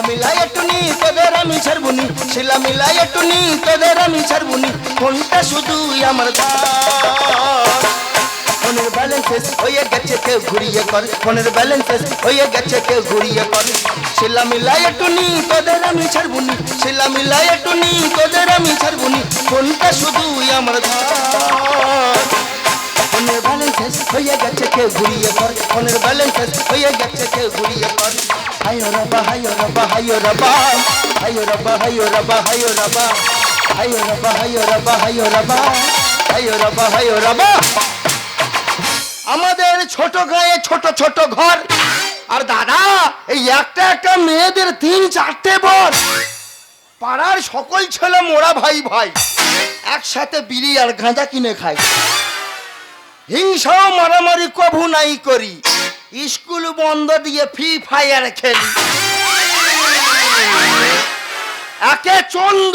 মিলাই টুনি, তোদের আমি ছাড়বুনি। শিলা মিলাই টুনি, তোদের আমি ছাড়বুনি। কোনটা শুধুই আমার। ফোনের ব্যালেন্স শেষ হয়ে গেছে, কেউ ঘুরিয়ে কর। ফোনের ব্যালেন্স শেষ হয়ে গেছে, কেউ ঘুরিয়ে কর। শিলা মিলাই টুনি, তোদের আমি ছাড়বুনি। শিলা মিলাই টুনি, তোদের আমি ছাড়বুনি। কোনটা শুধুই আমার ধান ফোনের ব্যালেন্স শেষ হয়ে গেছে, কেউ ঘুরিয়ে কর। ফোনের ব্যালেন্স শেষ হয়ে গেছে, কেউ ঘুরিয়ে কর। হায়ো রবা হায়ো রবা হায়ো রবা হায়ো রবা হায়ো রবা হায়ো রবা হায়ো রবা হায়ো রবা হায়ো রবা হায়ো রবা হায়ো রবা আমাদের ছোট গায়ে ছোট ছোট ঘর। আর দাদা, এই একটা একটা মেয়েদের তিন, চারটে বর। পাড়ার সকল ছেলে মোরা ভাই ভাই। একসাথে বিড়ি আর গাঁজা কিনে খায় হিংসাও মারামারি কভু নাই করি। স্কুল বন্ধ দিয়ে ফ্রি ফায়ার খেলি। একে চন্দ,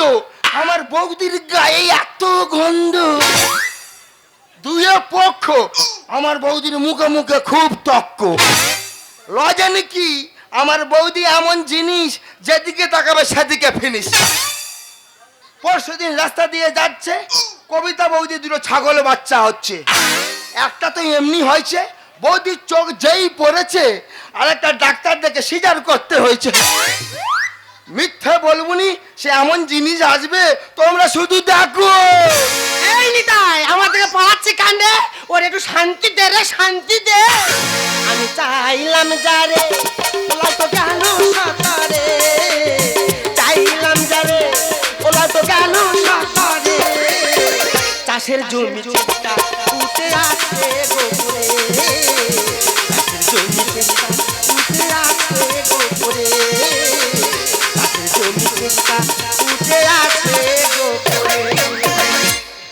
আমার বৌদির গায়ে এত গন্ধ। দুয়ে পক্ষ, আমার বৌদির মুখে মুখে খুব তক্ক। লজেন কি, আমার বৌদি এমন জিনিস, যেদিকে তাকাবে সেদিকে ফিনিস পরশু দিন রাস্তা দিয়ে যাচ্ছে, কবিতা বৌদি দুটো ছাগল বাচ্চা হচ্ছে। একটা তো এমনি হয়েছে বৌদির চোখ যেই পড়েছে আর একটা ডাক্তার দেখে সিজার করতে হয়েছে। মিথ্যে বলবুনি সে এমন জিনিস আসবে তোমরা শুধু দেখো। এই নিতাই আমার থেকে পালাচ্ছি কাণ্ডে? ওর একটু শান্তি দে রে শান্তি দে। আমি চাইলাম যারে ওলা তো গেল সাঁতারে চাইলাম যারে ওলা তো গেল সাঁতারে চাষের জমি চিন্তা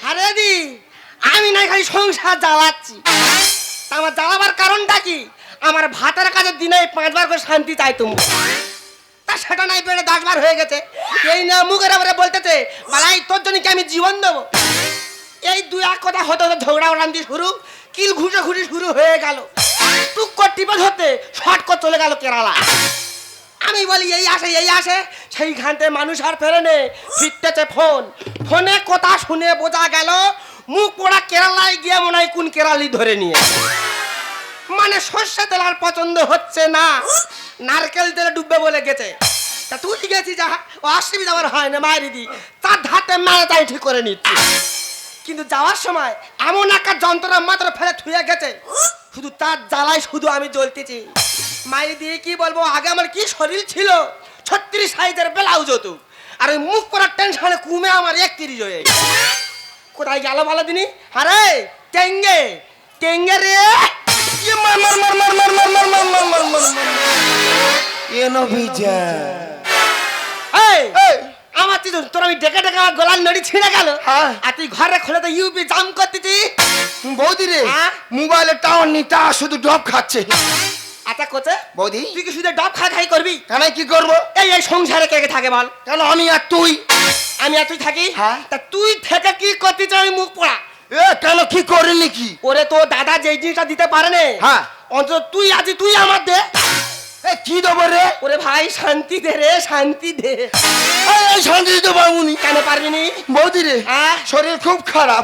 আরে দি, আমি নাই খালি সংসার জ্বালাচ্ছি। আমার জ্বালাবার কারণটা কি? আমার ভাতের কাছে দিনে পাঁচবার করে শান্তি চাই তুমি। তা সেটা নাই পেরে দশবার হয়ে গেছে। এই না মুখের আবার বলতেছে বালাই তোর জন্য কি আমি জীবন দেবো? এই দুই এক কথা হতে হতে ঝগড়া ওড়ান্তি শুরু, কিল ঘুষে ঘুষি শুরু হয়ে গেল। টুক করে টিপে ধরতে করে চলে গেল কেরালা। আমি বলি, এই আসে এই আসে সেইখানতে মানুষ আর ফেরে নে, ফিরতেছে ফোন। ফোনে কথা শুনে বোঝা গেল, মুখ পোড়া কেরালায় গিয়ে মনে হয় কোন কেরালি ধরে নিয়ে। মানে সর্ষে তেল আর পছন্দ হচ্ছে না, নারকেল তেলে ডুববে বলে গেছে। তা তুই গেছি যা, অসুবিধা আমার হয় না মায়ের দিদি তার ধাতে মায়ে তাই ঠিক করে নিচ্ছি। কিন্তু যাওয়ার সময় এমন একটা যন্ত্রণা মাত্র ফেলে থুয়ে গেছে শুধু তার জ্বালায় শুধু আমি জ্বলতেছি মায়ের দিয়ে কি বলব আগে আমার কি শরীর ছিল ছত্রিশ সাইজের ব্লাউজ হতো আর ওই মুখ করার টেনশনে কুমে আমার একত্রিশ হয়ে কোথায় গেল ভালো দিনই আরে টেঙ্গে টেঙ্গে রে এ নবী জয় এই আমার তুই তোর আমি ডেকে ডেকে আমার গলার নড়ি ছিঁড়ে গেল। হ্যাঁ। আর তুই ঘরে খুলে তো ইউপি জাম করতেছি বৌদি রে হ্যাঁ? মোবাইলে টাওয়ার নি তা শুধু ডব খাচ্ছে। আচ্ছা কোচে বৌদি। তুই কি শুধু ডব খা খাই করবি? কেন কি করব? এই এই সংসারে কে কে থাকে বল? কেন আমি আর তুই? আমি আর তুই থাকি? হ্যাঁ। তা তুই থেকে কি করতে চাই মুখ পোড়া? এ কেন কি করিনি কি? ওরে তো দাদা যেই জিনিসটা দিতে পারে না। হ্যাঁ। অন্তত তুই আজ তুই আমার দে। কি দেবো রে? ওরে ভাই শান্তি দে রে শান্তি দে। শান্তি দিতে পারবুনি কেন পারবি নি? বৌদি রে হ্যাঁ? শরীর খুব খারাপ।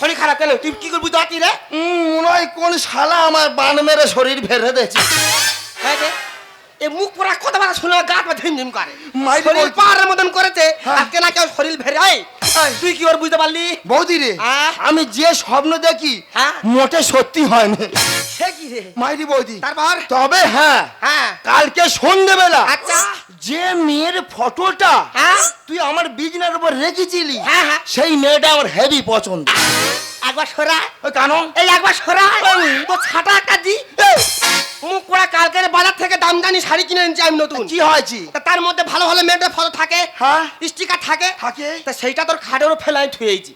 শরীর খারাপ কেন? তুই কি করবি দাঁতি রে? উম, মনে হয় কোন শালা আমার বান মেরে শরীর ভেড়ে দিয়েছে। মুখ পুরা কথা বলা শুনে গা পা ঝিমঝিম করে। শরীর পাহাড়ের মতন করেছে হ্যাঁ। আজকে না কেউ শরীর ভেরে এই, এই। তুই কি ওর বুঝতে পারলি? বৌদি রে হ্যাঁ? আমি যে স্বপ্ন দেখি হ্যাঁ? মোটে সত্যি হয় না সে কি রে? মাইরি বৌদি। তারপর? তবে হ্যাঁ হ্যাঁ। কালকে সন্ধ্যেবেলা আচ্ছা। যে মেয়ের ফটোটা হ্যাঁ। তুই আমার বিজনার উপর রেখেছিলি হ্যাঁ, হ্যাঁ। সেই মেয়েটা আমার হেভি পছন্দ। একবার সরা ওই কেন এই একবার সরা তো ছাটা একটা দি মুখ কালকের বাজার থেকে দাম জানি শাড়ি কিনে এনেছি আমি নতুন কি হয়েছে তার মধ্যে ভালো ভালো মেয়েদের ফটো থাকে হ্যাঁ। স্টিকার থাকে থাকে। তা সেইটা তোর খাটেরও ফেলাই থুয়েছি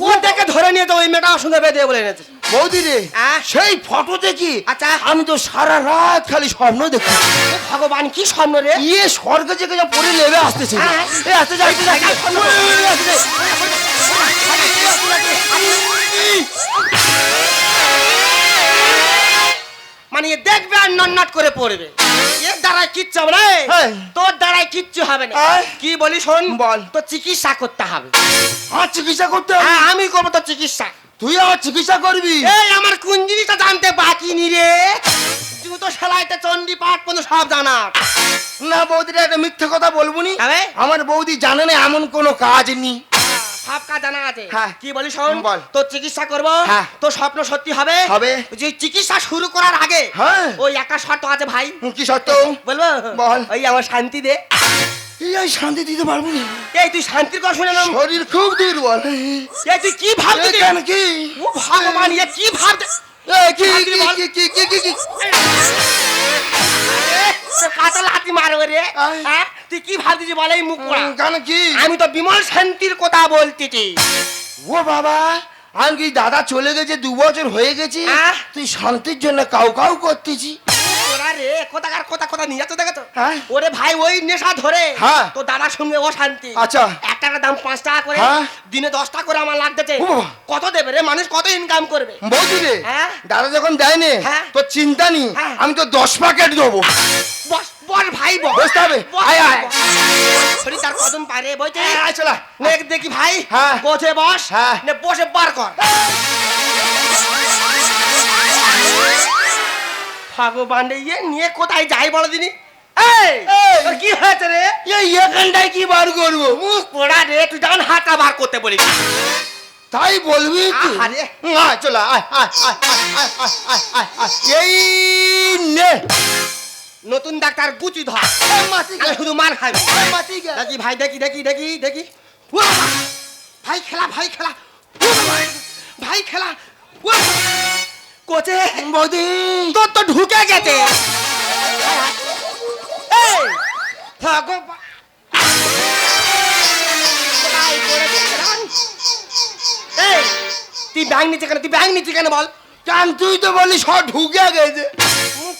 ও দেখে ধরে নিয়ে তো ওই মেয়েটা সঙ্গে বেঁধে বলে এনেছে বৌদি রে। সেই ফটো দেখি আচ্ছা। আমি তো সারা রাত খালি স্বপ্ন দেখি ভগবান কি স্বপ্ন রে ইয়ে স্বর্গ থেকে যা পড়ে নেবে আসতেছে হ্যাঁ। আসতে যাই আসতে যাই মানে দেখবে আর নন্নাট করে পড়বে। এর কিচ্ছু হবে না। তোর দ্বারাই কিচ্ছু হবে না। হ্যাঁ। কি বলি শোন বল। তো চিকিৎসা করতে হবে। আমার চিকিৎসা করতে হবে? আমি করব তো চিকিৎসা। তুই আমার চিকিৎসা করবি? এই আমার কোন জিনিসটা জানতে বাকি নি রে? জুতো সেলাইতে চন্ডি পাঠ পর্যন্ত সব জানা না বৌদিটা একটা মিথ্যে কথা বলব নি। আমার বৌদি জানে না এমন কোনো কাজ নেই সব কাজ জানা আছে। হ্যাঁ। কি বলি শোন? বল। তোর চিকিৎসা করব? হ্যাঁ। তোর স্বপ্ন সত্যি হবে? হবে। যে চিকিৎসা শুরু করার আগে হ্যাঁ। ওই একা শর্ত আছে ভাই। কি শর্ত? বলব? বল। ওই আমার শান্তি দে। এই শান্তি দিতে পারব না। এই তুই শান্তির কথা শুনে নাম। শরীর খুব দুর্বল। এই তুই কি ভাবছিস? কেন কি? ও ভগবান এ কি ভাবতে কাটা লাতি মারবে রে। হ্যাঁ? তুই কি ভাবছিস বলে মুখ কেন কি? আমি তো বিমল শান্তির কথা বলতেছি। ও বাবা আমি কি দাদা চলে গেছে দু বছর হয়ে গেছি তুই শান্তির জন্য কাউ কাউ করতেছি? রে কোথাকার কথা কথা নিয়ে যাচ্ছে দেখো তো হ্যাঁ। ওরে ভাই ওই নেশা ধরে হ্যাঁ। তো দাদার সঙ্গে ও শান্তি আচ্ছা। একটা একটা দাম পাঁচ টাকা করে হ্যাঁ। দিনে দশ টাকা করে আমার লাগতেছে কত দেবে রে মানুষ কত ইনকাম করবে বৌদি রে। দাদা যখন দেয়নি। তোর চিন্তা নেই। আমি তো দশ প্যাকেট দেবো বস বল ভাই বল বসতে হবে। আয়, আয়। শরীর তার কদম পারে বইতে আয় চলা নেক দেখি ভাই হ্যাঁ। বসে বস হ্যাঁ। নে বসে বার কর ভগবান ইয়ে নিয়ে কোথায় যাই বলো দিনি? কি হয়েছে রে? এই এখানটায় কি বার করব? মুখ পোড়া রে তুই যখন হাতা বার করতে বলিস। তাই বলবি চলো এই নে। নতুন ডাক্তার গুচি ধর। শুধু মার খাবি। দেখি ভাই দেখি দেখি দেখি দেখি। ভাই খেলা ভাই খেলা। ভাই খেলা। কোচে বৌদি। তোর তো ঢুকে গেছে। এই ভগবান তুই ব্যাং নিচে কেন তুই ব্যাং নিচে কেন বল? কান তুই তো বলি সব ঢুকে গেছে।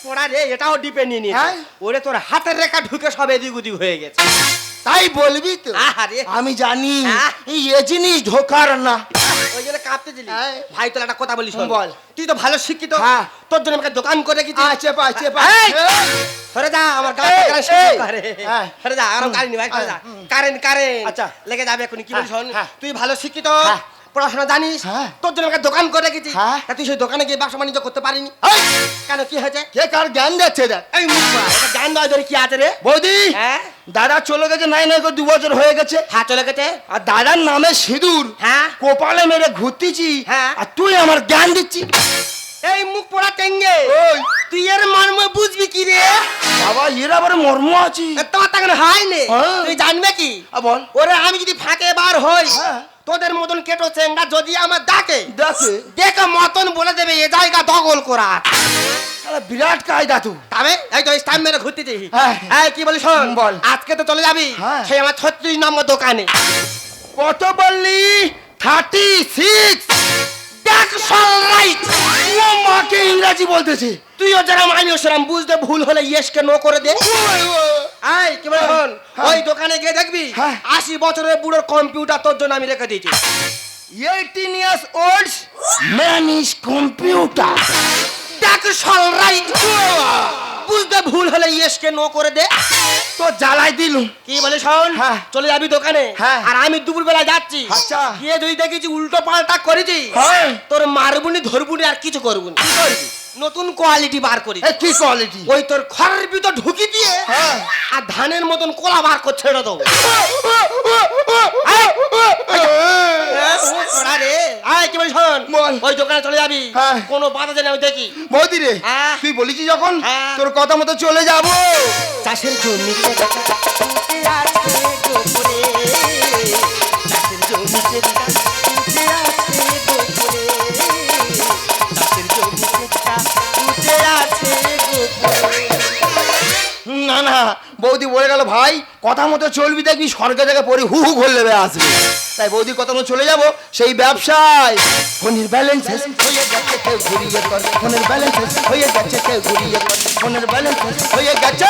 পড়া রে এটাও ডিপে নিয়ে হ্যাঁ? ওরে তোর হাতের রেখা ঢুকে সব এদিক ওদিক হয়ে গেছে। তাই বলবি তো? আহারে। আমি জানি হ্যাঁ? এ জিনিস ঢোকার না। ওই জন্য কাঁপতে দিলি? ভাই তোর একটা কথা বলিস বল। তুই তো ভালো শিক্ষিত। হ্যাঁ। তোর জন্য আমাকে দোকান করে কি সরে যা আমার গাড়ি হ্যাঁ। সরে যা আমার গাড়ি নি ভাই সরে যা। Current current. আচ্ছা। লেগে যাবে এখন কি বলিস হ্যাঁ, হ্যাঁ। তুই ভালো শিক্ষিত। হ্যাঁ। পড়াশোনা জানিস? হ্যাঁ। তোর জন্য আমাকে দোকান করে রেখেছি। হ্যাঁ। তুই সেই দোকানে গিয়ে ব্যবসা বাণিজ্য করতে পারিনি? কেন কি হয়েছে? কে কার জ্ঞান দিচ্ছে দেখ? এই জ্ঞান দেওয়া ধরে কি আছে রে? বৌদি! হ্যাঁ? দাদা চলে গেছে নাই নাই দু বছর হয়ে গেছে। হ্যাঁ চলে গেছে। আর দাদার নামে সিঁদুর। হ্যাঁ? কোপালে মেরে ঘুরতেছি। হ্যাঁ। আর তুই আমার জ্ঞান দিচ্ছি। এই মুখ পড়া টেঙ্গে। ওই। তুই এর মর্ম বুঝবি কি রে? বাবা এর আবার মর্ম আছে। তোমার তাকে হয় নে। তুই জানবে কি? বল। ওরে আমি যদি ফাঁকে বার হই হ্যাঁ। তোদের মতন কেটো চেঙ্গা যদি আমার ডাকে দেখে দেখে মতন বলে দেবে এ জায়গা দখল করা বিরাট কায়দা তুই তবে এই তো স্টাম্প মেরে ঘুরতেছি হ্যাঁ। এই কি বলি শোন? বল। আজকে তো চলে যাবি হ্যাঁ। সেই আমার ছত্রিশ নম্বর দোকানে। কত বললি থার্টি সিক্স। দেখ রাইট ও মাকে ইংরাজি বলতেছে। তুইও আমিও সেরকম বুঝতে ভুল হলে ইয়েসকে নো করে দে। এই কি বলি হ্যাঁ। ওই দোকানে গিয়ে দেখবি? হ্যাঁ। আশি বছরের বুড়োর কম্পিউটার তোর জন্য আমি রেখে দিয়েছি। Eighteen years old man is computer দেখ রাইট বুঝতে ভুল হলে ইয়েসকে নো করে দে তো জ্বালাই দিলুম কি বলে শোন হ্যাঁ। চলে যাবি দোকানে হ্যাঁ। আর আমি দুপুর বেলা যাচ্ছি আচ্ছা। গিয়ে যদি দেখেছি উল্টো পাল্টা করেছি হ্যাঁ। তোর মারবুনি ধরবুনি আর কিছু করবুনি কি করবি নতুন কোয়ালিটি বার করি এ কি কোয়ালিটি ওই তোর খড়ের ভিতর ঢুকি দিয়ে হ্যাঁ। আর ধানের মতন কোলা বার করে ছেড়ে দেবো রে আয় কি বলি শোন বল। ওই দোকানে চলে যাবি হ্যাঁ। কোনো বাধা জানে আমি দেখি বৌদি রে হ্যাঁ। তুই বলেছি যখন হ্যাঁ। তোর কথা মতো চলে যাব চাষের জমিতে না না বৌদি বলে গেল ভাই কথা মতো চলবি দেখবি স্বর্গে থেকে পরে হু হু ঘুরলে আসবে তাই বৌদি কথা মতো চলে যাব সেই ব্যবসায় ফোনের ব্যালেন্স শেষ হয়ে গেছে কেউ ঘুরিয়ে কর ফোনের ব্যালেন্স শেষ হয়ে গেছে কেউ ঘুরিয়ে কর ফোনের ব্যালেন্স শেষ হয়ে গেছে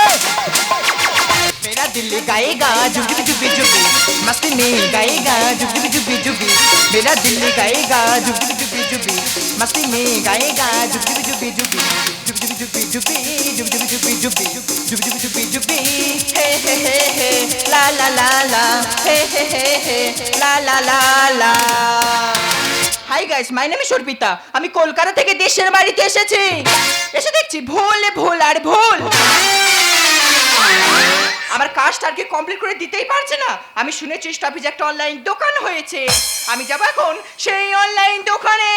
मेरा दिल गाएगा जुग जुग जुबी जुबी मस्ती में गाएगा जुग जुग जुबी जुबी मेरा दिल गाएगा जुग जुग जुबी जुबी मस्ती में गाएगा जुग जुग जुबी जुबी जुग জুবি জুবি জুবি জুবি জুবি জুবি জুবি জুবি জুবি হে হে হে হে লা লা লা লা হে হে হে হে লা লা লা লা hi guys my name Arpita আমি কলকাতা থেকে দেশের বাড়িতে এসেছি এসে দেখছি ভুল ভুল আর ভুল আমার কাজটা আর কি কমপ্লিট করে দিতেই পারছে না। আমি শুনেছি স্টাফিজ একটা অনলাইন দোকান হয়েছে। আমি যাব এখন সেই অনলাইন দোকানে।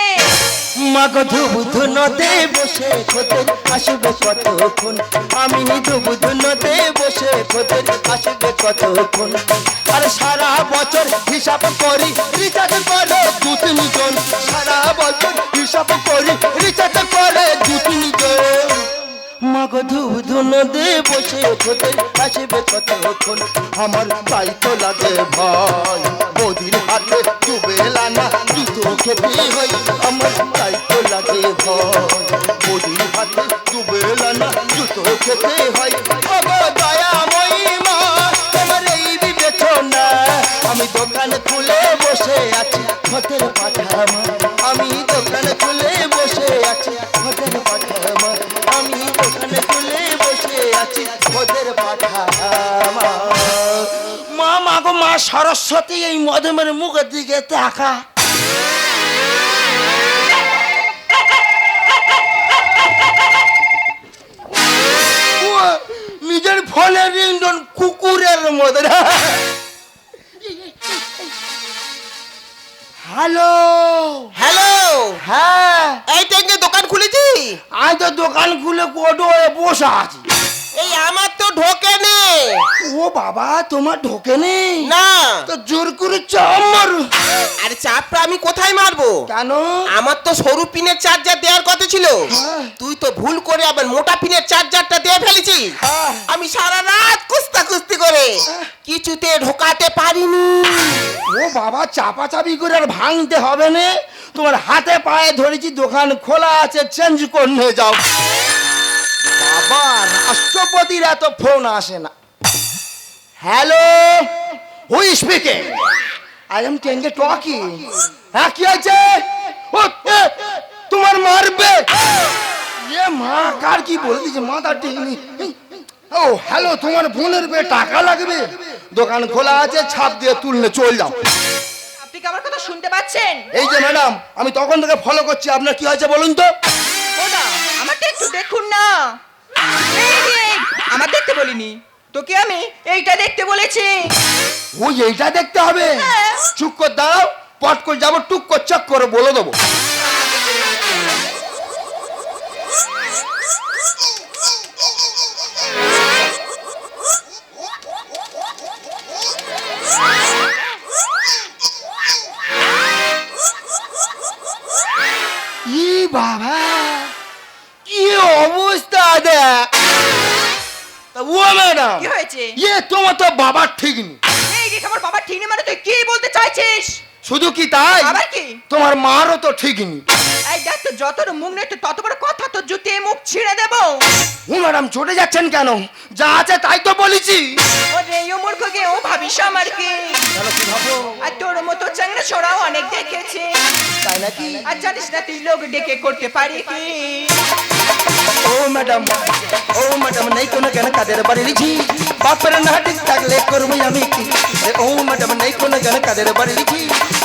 মাগো ধুবু ধুনোতে বসে খোদের আসবে কতক্ষণ? আমি ধুবু ধুনোতে বসে খোদের আসবে কতক্ষণ? আরে সারা বছর হিসাব করি রিচার্জ করে দু তিনজন সারা বছর হিসাব করি রিচার্জ করে দু তিনজন ধূপ ধুনদে বসে কোথায় আসবে কতক্ষণ আমার পাই তোলাতে ভয়। মোদির হাতে দুবেলা না জুতো খেতে হয়। আমার পাই তোলাতে ভয়। মোদির হাতে দুবেলা না জুতো খেতে হয়। আমি দোকান খুলে বসে আছি খতের পাঠামা। আমি মা মা গো মা সরস্বতী এই মধুমের মুখের দিকে তাকা। নিজের ফোনের রিংটন কুকুরের মতো হ্যালো। হ্যালো। হ্যাঁ। এই টেঙ্গে দোকান খুলেছি। আমি তো দোকান খুলে কোটো বসে আছি। এই আমার তো ঢোকে নে। ও বাবা তোমার ঢোকে নেই না। তো জোর করে চাপ মারু। আরে চাপটা আমি কোথায় মারবো? কেন? আমার তো সরু পিনের চার্জার দেওয়ার কথা ছিল। হ্যাঁ। তুই তো ভুল করে আবার মোটা পিনের চার্জারটা দিয়ে ফেলেছিস। হ্যাঁ। আমি সারা রাত কুস্তা কুস্তি করে কিছুতে ঢোকাতে পারিনি। ও বাবা চাপা চাপি করে আর ভাঙতে হবে না। তোমার হাতে পায়ে ধরেছি দোকান খোলা আছে চেঞ্জ করে নিয়ে যাও। বাবা রাষ্ট্রপতির এত ফোন আসে না। Hello who's speaking I am টেঙ্গে talking হ্যাঁ কি আছে তোমার মারবে? এ মা কার কি বলে দিছে মাথা ঠিক নেই? ও হ্যালো তোমার বোনের বে টাকা লাগবে। দোকান খোলা আছে ছাপ দিয়ে তুললে চল যাও। আপনি কি আমার কথা শুনতে পাচ্ছেন? এই যে ম্যাডাম আমি তখন থেকে ফলো করছি আপনার কি হয়েছে বলুন তো? আমাকে একটু দেখুন না। আমার দেখতে বলিনি। তোকে আমি এইটা দেখতে বলেছি। ওই এইটা দেখতে হবে। হ্যাঁ। চুপ করে দাঁড়াও। পট করে যাব টুক করে চেক করে বলে দেবো। বাবা কি অবস্থা দেখ। তা ও ম্যাডাম। কি হয়েছে? ইয়ে তোমার তো বাবার ঠিক নেই এই যে আমার বাবা ঠিক নেই মানে তুই কি বলতে চাইছিস? শুধু কি তাই? আবার কি? তোমার মারও তো ঠিক নেই দেখ তো যত মুখ নেই তত বড় কথা তো জুতিয়ে মুখ ছিঁড়ে দেবো। ও ম্যাডাম চটে যাচ্ছেন কেন? যা আছে তাই তো বলেছি। ও রে ও মূর্খকে ও ভাবিস আমার কি? আর তোর মতো চাংড়া ছড়াও অনেক দেখেছি। তাই নাকি? আর জানিস না তুই লোক ডেকে করতে পারি কি? ও ম্যাডাম ও ম্যাডাম নেই কোনো কেন কাদের বাড়ি লিখি বাপের না ঠিক থাকলে করব আমি কি? ও ম্যাডাম নেই কোনো কেন কাদের বাড়ি লিখি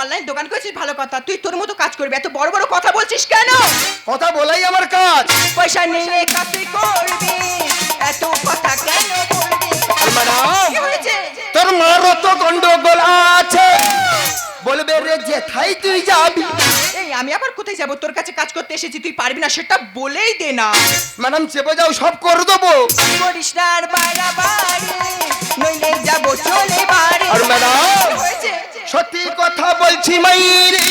অনলাইন দোকান করেছিস? ভালো কথা। তুই তোর মতো কাজ করবি। এত বড় বড় কথা বলছিস কেন? কথা বলাই আমার কাজ। পয়সা নিয়ে কাজ করবি। এত কথা কেন বলবি? কি হয়েছে? তোর মারও তো গন্ডগোল আছে। বলবে রে যে থাই তুই যাবি? এই আমি আবার কোথায় যাব? তোর কাছে কাজ করতে এসেছি তুই পারবি না সেটা বলেই দে না। ম্যাডাম চেপে যাও সব করে দেবো। করিস না আর বাইরা বাইরে নইলে যাব চলে বাড়ি। আর ম্যাডাম হয়েছে? সত্যি কথা বলছি মাইরি।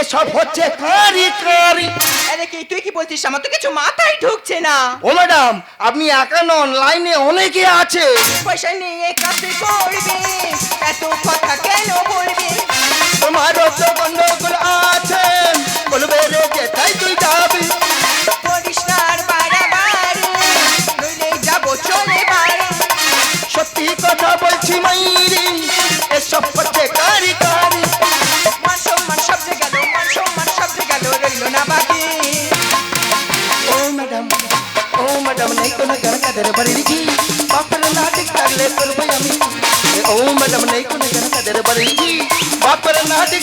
এসব হচ্ছে কারি কারি। আরে কি তুই কি বলছিস? আমার তো কিছু মাথায় ঢুকছে না। ও ম্যাডাম আপনি একা নন লাইনে অনেকে আছে। পয়সা নিয়ে কাছে করবি এত কথা কেন বলবি? তোমার তো গন্ডগোল আছে বলবে রে যেটাই তুই যাবি। না আর নইলে যাব চলে বাড়ি। সত্যি কথা বলছি মাইরি। এসব হচ্ছে কারি কারি মান সম্মান সব যে গেল মান সম্মান সব যে গেল রইল না বাকি। ও ম্যাডাম ও ম্যাডাম নেই কোনো গান কাদের বাড়ির জি বাপের নাটক থাকলে করব আমি। ও ম্যাডাম নেই কোনো গান কাদের বাড়ির জি বাপের নাটক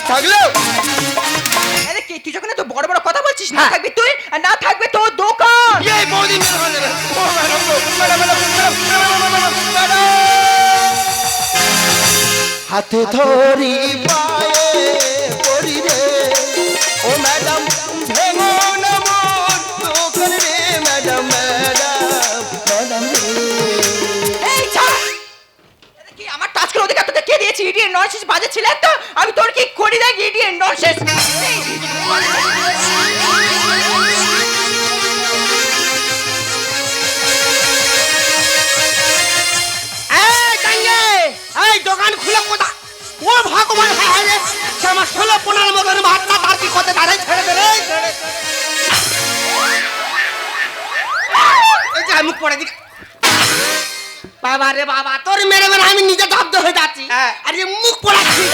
কি তুই যখন এত বড় বড় কথা বলছিস না হ্যাঁ। থাকবি তুই আর না থাকবে তোর দোকান। এই বৌদি madam, madam, madam, madam, madam. হাতে ধরি রে। ও ম্যাডাম রে ম্যাডাম ম্যাডাম ম্যাডাম কি আমার অধিকার কে দিয়েছে? তো আমি তোর কি করি দেখ ইডিয়েট ননসেন্স ভগবান হ্যাঁ হ্যাঁ রে সে আমার ষোলো পনেরো মতন ভাতটা তার কি করতে দাঁড়াই ছেড়ে দে রে। এই যে মুখ পড়ে দিকে। বাবা রে বাবা তোর মেরে মেরে আমি নিজে জব্দ হয়ে যাচ্ছি। হ্যাঁ। আর এই মুখ পড়া কি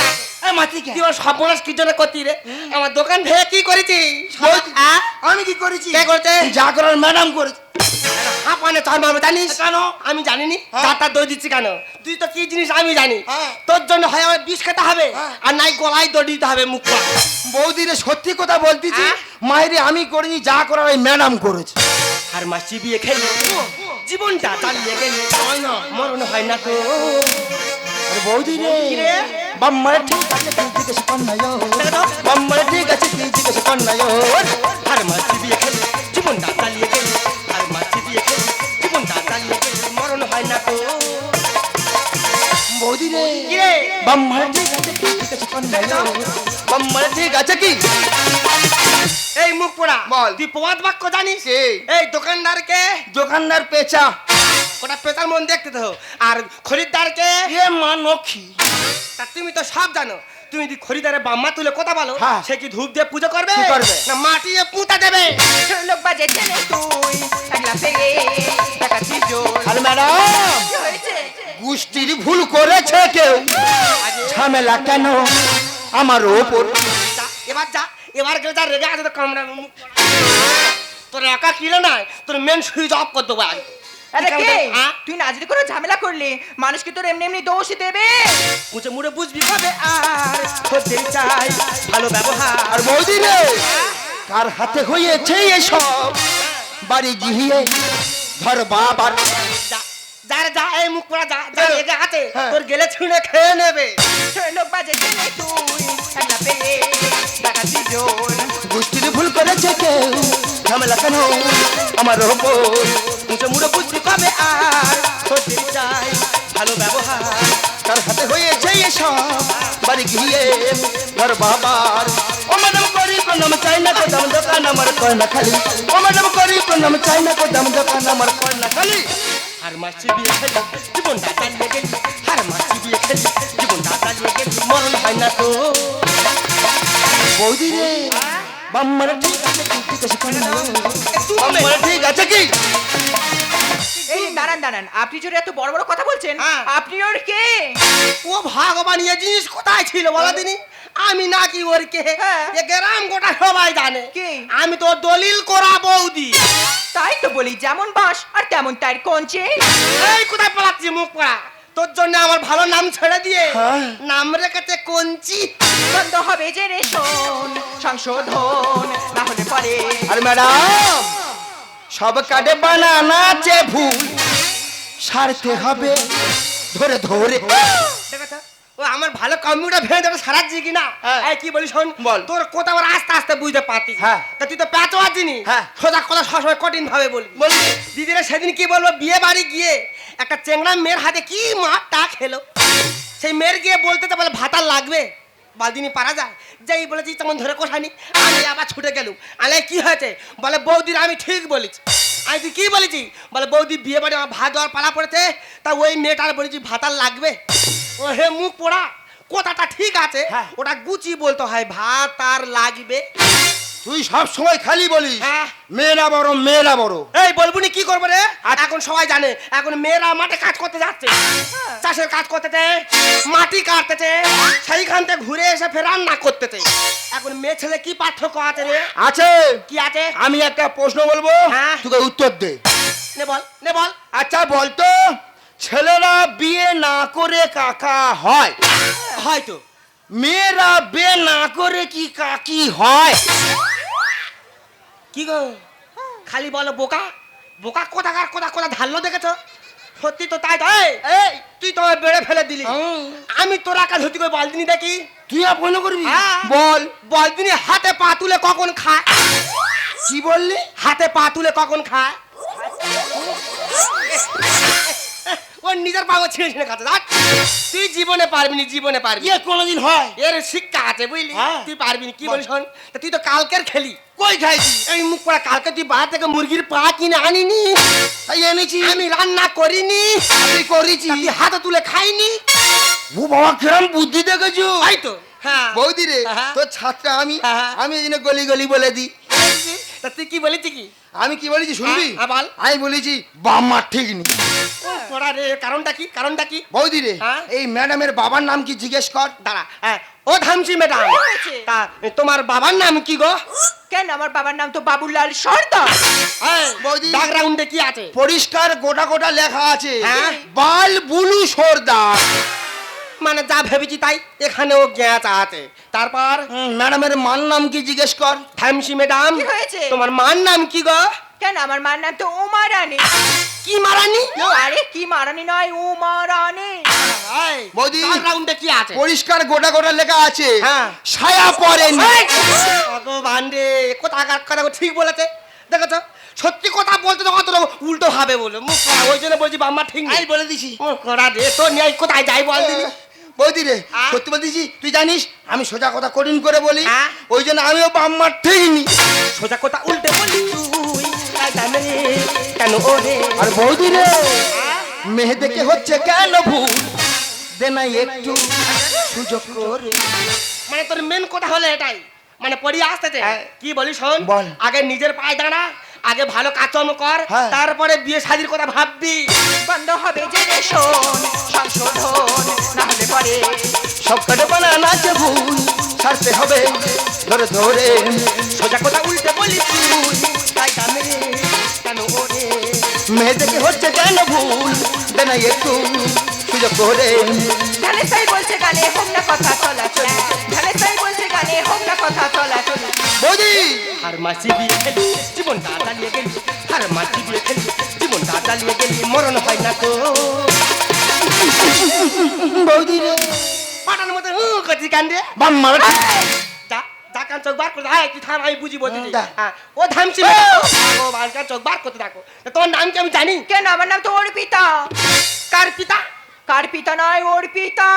মাতি তুই আমার সর্বনাশ কি জন্য করতি রে? আমার দোকান ভেঙে কি করেছিস? বৌদি, হ্যাঁ? আমি কি করেছি? কে করেছে? যা করার ম্যাডাম করেছে। হাঁপানে চার মারবে জানিস কেন? আমি জানিনি হ্যাঁ। চারটা দই দিচ্ছি কেন তুই তো কি জিনিস আমি জানি হ্যাঁ। তোর জন্য হয় আমার বিষ খেতে হবে হ্যাঁ। আর নাই গলায় দড়ি দিতে হবে মুখ। বৌদিরে সত্যি কথা বলতেছি? মায়েরে আমি করিনি যা করার ওই ম্যাডাম করেছে আর মাস চিবিয়ে খেলে জীবনটা চালিয়ে গেলে মরণ হয় না তো আরে বৌদি রে? বাম্মার ঠিক আছে তুই জিজ্ঞেস কর না। বাম্মার ঠিক আছে তুই জিজ্ঞেস কর না ঠিক আছে ঠিক কি? এই মুখ পোড়া বল। তুই প্রবাদ বাক্য জানিস? এই দোকানদারকে? দোকানদার পেঁচা। ওটা পেঁচার মন দেখতে তো। আর খরিদ্দারকে? এ মা তা তুমি তো সব জানো। তুমি যদি খরিদারে বাম্মা তুলে কথা বলো হ্যাঁ। সে কি ধূপ দিয়ে পুজো করবে? করবে? না মাটি দিয়ে পুঁতা দেবে? লোক বাজে চেনে তুই একলা পেয়ে দেখাচ্ছিস জোর। আর ম্যাডাম কি হয়েছে? গুষ্টির ভুল করেছে কেউ। ঝামেলা কেন? আমার ওপর। এবার যা এবার গেলে যা রেগে আছে তো কামড়া মুখ তোর একা কিলো না তোর মেন সুইচ অফ করে দেবো আগে। আরে কে? হ্যাঁ? তুই না যদি কোনো ঝামেলা করলি মানুষ কি তোর এমনি এমনি দোষ দেবে। মুছে মুড়ে বুঝবি কবে আর হতে চাই ভালো ব্যবহার। আর বৌদি রে কার হাতে হয়েছে এসব? বাড়ি গিয়ে ঘর বাবার। যা যা এই মুখ পড়া যা যা হ্যাঁ। আছে হ্যাঁ। তোর গেলে ছুঁড়ে খেয়ে নেবে। লোক বাজে তুই একলা পেয়ে জোর গুষ্টির ভুল করেছে কেউ ঝামেলা কেন? আমার ওপর মুছে মুড়ে বুঝবি কবে আর হতে চাই, ভালো ব্যবহার। কার হাতে হয়েছে এসব, বাড়ি গিয়ে ঘর বাবার। বৌদি রে বাম্মার ঠিক আছে তুই জিজ্ঞেস করে না। বাম্মার ঠিক আছে কি? এই দাঁড়ান দাঁড়ান। আপনি যদি এত বড় বড় কথা বলছেন হ্যাঁ। আপনি ওর কে? ও ভগবান এ জিনিস কোথায় ছিল বলো দিনি আমি নাকি ওর কে? হ্যাঁ। গ্রাম গোটা সবাই জানে। কে? আমি তো দলিল করা বৌদি। তাই তো বলি যেমন বাঁশ আর তেমন তার কঞ্চে। এই কোথায় পালাচ্ছি মুখ পড়া? তোর জন্য আমার ভালো নাম ছেড়ে দিয়ে হ্যাঁ। নাম রেখেছে কঞ্চি বন্ধ হবে যে রে শোন সংশোধন না হলে পরে আর ম্যাডাম সব কাটে বানানা আছে ভুল সারতে হবে ধরে ধরে ও আমার ভালো কম্পিউটার ভেঙে দেবে সারাচ্ছি কি না হ্যাঁ। এই কি বলি শোন বল। তোর কথা আবার আস্তে আস্তে বুঝতে পারতিস হ্যাঁ। তা তুই তো প্যাচও আছিনি হ্যাঁ। সোজা কথা সবসময় কঠিন ভাবে বলবি বলি দিদিরা সেদিন কি বলব বিয়ে বাড়ি গিয়ে একটা চেংড়া মেয়ের হাতে কি মারটা খেলো? সেই মেয়ের গিয়ে বলতে তো বলে ভাতার লাগবে বালদিনি পারা যায়। যেই বলেছি তেমন ধরে কোষানি আমি আবার ছুটে গেলুম। আলে কি হয়েছে? বলে বৌদির আমি ঠিক বলেছি। আমি তুই কী বলেছি? বলে বৌদি বিয়ে বাড়ি আমার ভাত দেওয়ার পালা পড়েছে তা ওই মেয়েটার বলেছি ভাতার লাগবে। ও হে মুখ পোড়া কথাটা ঠিক আছে হ্যাঁ। ওটা গুচি বলতে হয় ভাত আর লাগবে। তুই সব সময় খালি বলিস। হ্যাঁ। মেয়েরা বড় মেয়েরা বড়। এই বলবুনি কি করব রে? এখন সবাই জানে এখন মেয়েরা মাঠে কাজ করতে যাচ্ছে। চাষের কাজ করতেছে মাটি কাটতেছে সেইখান থেকে ঘুরে এসে ফের রান্না করতেছে। এখন মেয়ে ছেলে কি পার্থক্য আছে রে? আছে। কি আছে? আমি একটা প্রশ্ন বলব। হ্যাঁ। তোকে উত্তর দে। নে বল নে বল। আচ্ছা বলতো ছেলেরা বিয়ে না করে কাকা হয়? হয়তো। মেয়েরা বিয়ে না করে কি কাকি হয়? কি গো? খালি বলো বোকা? বোকা কোথাকার কোথা কোথা ধারলো দেখেছ? সত্যি তো তাই তো। এই, তুই তো বেড়ে ফেলে দিলি। আমি তোর একা ধরতি করে বালদিনি দেখি। তুই আপন করবি? হ্যাঁ। বল। বালদিনি হাতে পা তুলে কখন খায় কি বললি? হাতে পা তুলে কখন খায় ও নিজের পাগল ছিঁড়ে ছিঁড়ে খাচ্ছে। দেখ। তুই জীবনে পারবি না জীবনে পারবি। ইয়ে কোনোদিন হয়। এর শিক্ষা আছে বুঝলি? হ্যাঁ। তুই পারবি না। কি বলিস তুই তো কালকের খেলি। কই খাইছি? এই মুখ পড়া কালকে তুই বাজার থেকে মুরগির পা কিনে আনিনি? তাই এনেছি। আমি রান্না করিনি তুই করেছি। তুই হাতে তুলে খাইনি? ও বাবা কিরম বুদ্ধি দেখেছ? তাই তো। হ্যাঁ। বৌদি রে হ্যাঁ। তোর ছাত্র আমি হ্যাঁ। আমি এই জন্য গলি গলি বলে দিই। তা তুই কি বলেছি কি? আমি কি বলেছি শুনবি? হ্যাঁ, বল। আমি বলেছি বাম্মার ঠিক নেই। পড়া রে কারণটা কি? কারণটা কি? বৌদি রে হ্যাঁ। এই ম্যাডামের বাবার নাম কি জিজ্ঞেস কর। দাঁড়া হ্যাঁ ও ধামসি ম্যাডাম? তা তোমার বাবার নাম কি গো? কেন? আমার বাবার নাম তো বাবুলাল সর্দার। বৌদি। ব্যাকগ্রাউন্ডে কি আছে? পরিষ্কার গোটা গোটা লেখা আছে। হ্যাঁ। বাল বুলু সর্দার। মানে যা ভেবেছি তাই এখানেও জ্ঞাত আছে। তারপর? ম্যাডামের মান নাম কি জিজ্ঞেস কর। থ্যামসি ম্যাডাম। কি হয়েছে? তোমার মান নাম কি গো? কেন আমার মার নাম তো উমা রানী কি মারানি? আরে কি মারানি নয় উমা রানী বৌদি। ব্যাকগ্রাউন্ডে কি আছে? পরিষ্কার গোটা গোটা লেখা আছে। হ্যাঁ। ছায়া পড়েনি। ভগবান রে ও ঠিক বলেছে। দেখেছ? সত্যি কথা বলতে তো কত উল্টো ভাবে বলে মুখ ওই জন্য বলছি বাম্মা ঠিক নেই। আমি বলে দিছি। করা রে তোর নিয়ে কোথায় যাই বল দিদি? বৌদি রে? সত্যি বলতেছি তুই জানিস আমি সোজা কথা কঠিন করে বলি। হ্যাঁ। ওই জন্য আমিও বাম্মার ঠিক নি সোজা কথা উল্টে বলি। কেন ওরে? আর বৌদি রে দেখে হচ্ছে কেন ভুল দে না একটু সুযোগ করে। মানে তোর মেন কথা হলো এটাই। মানে আসতেছে। হ্যাঁ। কি বলি শোন আগে নিজের পায়ে দাঁড়া আগে ভালো কাজকর্ম কর হ্যাঁ। তারপরে বিয়ে শাদির কথা ভাববি। বন্ধ হবে জেনারেশন সংশোধন না হলে পরে। সব ভুল ছাড়তে হবে ধরে ধরে। সোজা কথা উল্টে বলি তুই। মেয়ে দেখে হচ্ছে কেন ভুল? দে না একটু সুযোগ করে ধানে সাই বলছে গানে হোক না কথা চলা চলি। ধানে সাই বলছে গানে হোক না কথা চলা চলি। বৌদি! আর মাসি বিয়ে খেলি জীবনটা জ্বালিয়ে গেলি। আর মাসি বিয়ে খেলি জ্বালিয়ে গেলি মরণ হয় না তো। বৌদি রে। পাটার মতো হু করছি কান্দে। বাম্মার যা যা কান চোখ বার করে হ্যাঁ তুই থাম আমি বুঝি বলতে হ্যাঁ ও থামছি ও! বানকার চোখ বার করতে থাকো। তা তোমার নাম কি আমি জানি? কেন? আমার নাম তো অর্পিতা কার পিতা? কার পিতা নয় অর্পিতা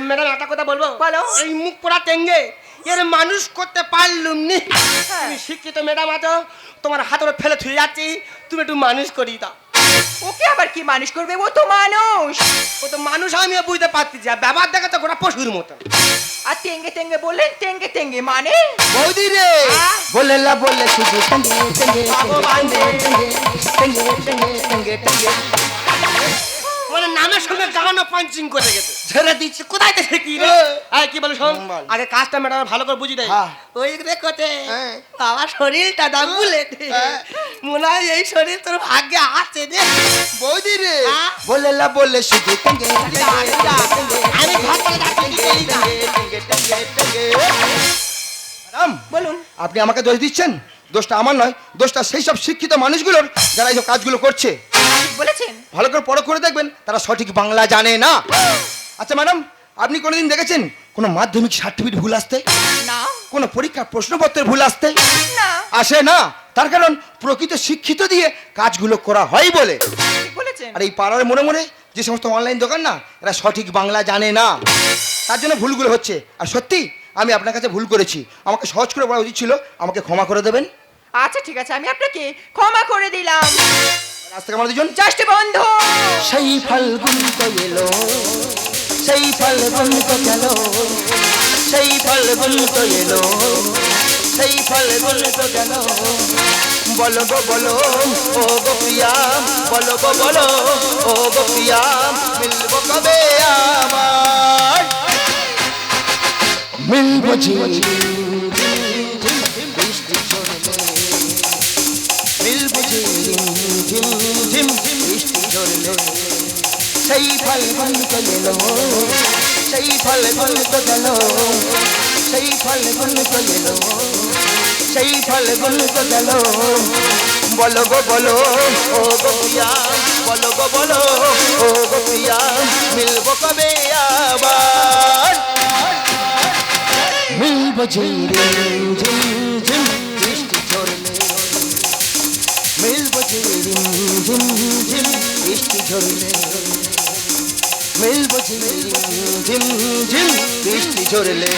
ম্যাডাম একটা কথা বলব? বলো। এই মুখ পোড়া টেঙ্গে এর মানুষ করতে পারলুম নি। হ্যাঁ। তুমি শিক্ষিত ম্যাডাম আছো তোমার হাতের ফেলে থুয়ে যাচ্ছি। তুমি একটু মানুষ করি দাও। ওকে আবার কি মানুষ করবে? ও তো মানুষ। ও তো মানুষ আমিও বুঝতে পারছি যে ব্যবহার দেখে তো গোটা পশুর মতন। আর তেঙ্গে তেঙ্গে বললেন তেঙ্গে তেঙ্গে মানে বৌদি রে হ্যাঁ? বলে লা বলে শুধু টঙ্গে টঙ্গে ভগবান রে। টঙ্গে টঙ্গে টঙ্গে টঙ্গে মানে নামের সঙ্গে গানো পাঞ্চিং করে গেছে। ঝেড়ে দিচ্ছে। কোথায় দেখে কি রে। আয় কি বলে শোন? আগে কাজটা ম্যাডাম ভালো করে বুঝি দেয়। হ্যাঁ। ওই দেখতে হ্যাঁ। আমার শরীরটা দাম বলে হ্যাঁ। মনে হয় এই শরীর তোর ভাগ্যে আছে রে। বৌদি রে। হ্যাঁ? বলে লা বলে শুধু টঙ্গে আমি ঘর করে যাচ্ছি কি করি না? ম্যাডাম বলুন। আপনি আমাকে দোষ দিচ্ছেন? দোষটা আমার নয় দোষটা সেই সব শিক্ষিত মানুষগুলোর যারা এইসব কাজগুলো করছে। বলেছেন। ভালো করে পরখ করে দেখবেন তারা সঠিক বাংলা জানে না। আচ্ছা ম্যাডাম আপনি কোনোদিন দেখেছেন কোনো মাধ্যমিক সার্টিফিকেট ভুল আসতে? না। কোনো পরীক্ষার প্রশ্নপত্রের ভুল আসতে? না। আসে না। তার কারণ প্রকৃত শিক্ষিত দিয়ে কাজগুলো করা হয় বলে। আর এই পাড়ার মনে মনে যে সমস্ত অনলাইন দোকান না এরা সঠিক বাংলা জানে না। তার জন্য ভুলগুলো হচ্ছে। আর সত্যি আমি আপনার কাছে ভুল করেছি। আমাকে সহজ করে বলা উচিত ছিল আমাকে ক্ষমা করে দেবেন। আচ্ছা ঠিক আছে আমি আপনাকে ক্ষমা করে দিলাম। আজ থেকে আমরা দুজন জাস্ট বন্ধু। সেই ফাল্গুন তো এলো সেই ফাল্গুন তো গেল, সেই ফাল্গুন তো এলো সেই ফাল্গুন তো গেল। বলো গো, বলো, ও গো প্রিয়া, বলো গো, বলো, ও গো প্রিয়া, মিলবো কবে আবার মিলবো ঝিম ফল ফল তো এলো সেই ফল ফল তো গেল সেই ফল ফল তো এলো সেই ফল ফল তো গেল বলো গো, বলো, ও গো প্রিয়া, বলো গো, বলো, ও গো প্রিয়া, মিলবো কবে আবার? মিলবো ঝিম ঝিম ঝিম বৃষ্টি ঝরলে। মিলবো ঝিম ঝিম ঝিম ঝরলে। মিলবো ঝিম ঝিম ঝিম বৃষ্টি ঝরলে।